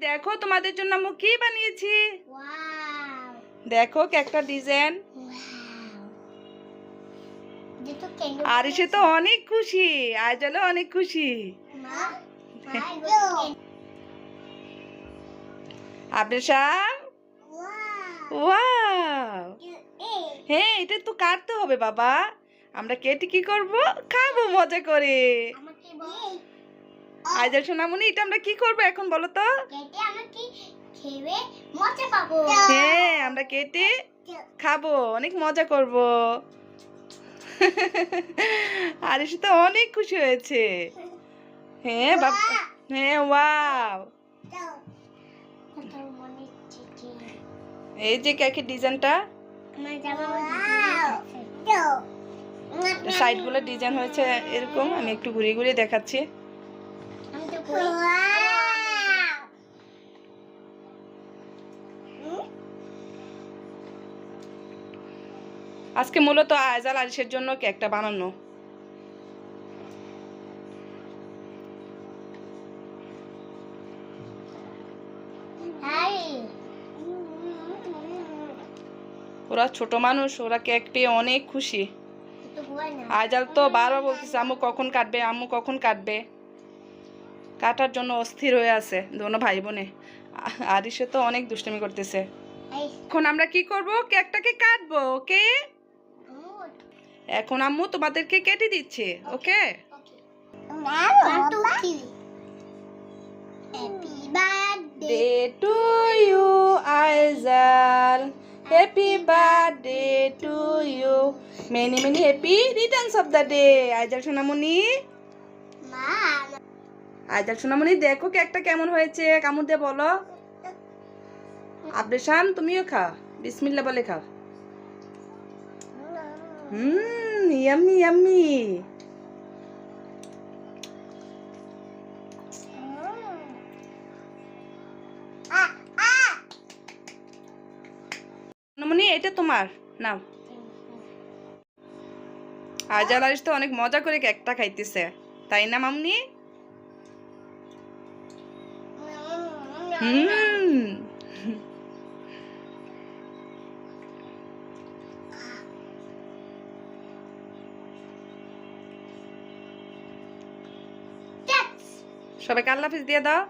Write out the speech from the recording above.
দেখো তোমাদের জন্য আমি কি বানিয়েছি? দেখো একটা ডিজাইন। আর সে তো অনেক খুশি। আজলও অনেক খুশি। এই হ্যাঁ এটা তো কাটতে হবে বাবা। আমরা কেটে কি করব? খাব মজা করে। আইজার সোনামণি এটা আমরা কি করব এখন বলো তো? কেটে আমাকে খেয়ে মজা পাবো? হ্যাঁ আমরা কেটে খাব অনেক মজা করব। আর সে তো অনেক খুশি হয়েছে। হ্যাঁ বাবা হ্যাঁ ওয়াও। এই যে কেকের ডিজাইনটা। আমার সাইডগুলো ডিজাইন হয়েছে এরকম আমি একটু ঘুরিয়ে ঘুরিয়ে দেখাচ্ছি। আজকে মূলত আয়জাল আরিসের জন্য কেকটা বানানো। ওরা ছোট মানুষ ওরা কেক পেয়ে অনেক খুশি। আয়জাল তো বারবার বলতেছে আম্মু কখন কাটবে? আম্মু কখন কাটবে? কাটার জন্য অস্থির হয়ে আছে দোনো ভাই বোনে আরিসে তো অনেক দুষ্টুমি করতেছে। এখন আমরা কি করব? কেকটাকে কাটবো ওকে? এখন আম্মু তোমাদেরকে কেটে দিচ্ছে okay? Two three happy birthday day to you Aizal happy birthday to you many many happy returns of the day Aizal সোনামণি মা আইজাল সোনামণি, দেখো কেকটা কেমন হয়েছে। কামড় দিয়ে বলো। আবরেশান, তুমিও খাও। বিসমিল্লা বলে খাও। সোনামণি, এটা তোমার। নাও। আইজাল আরিস তো অনেক মজা করে কেকটা খাইতেছে। তাই না, মামনি? হুম। সবাইকে আল্লাহ হাফিজ দিয়ে দাও।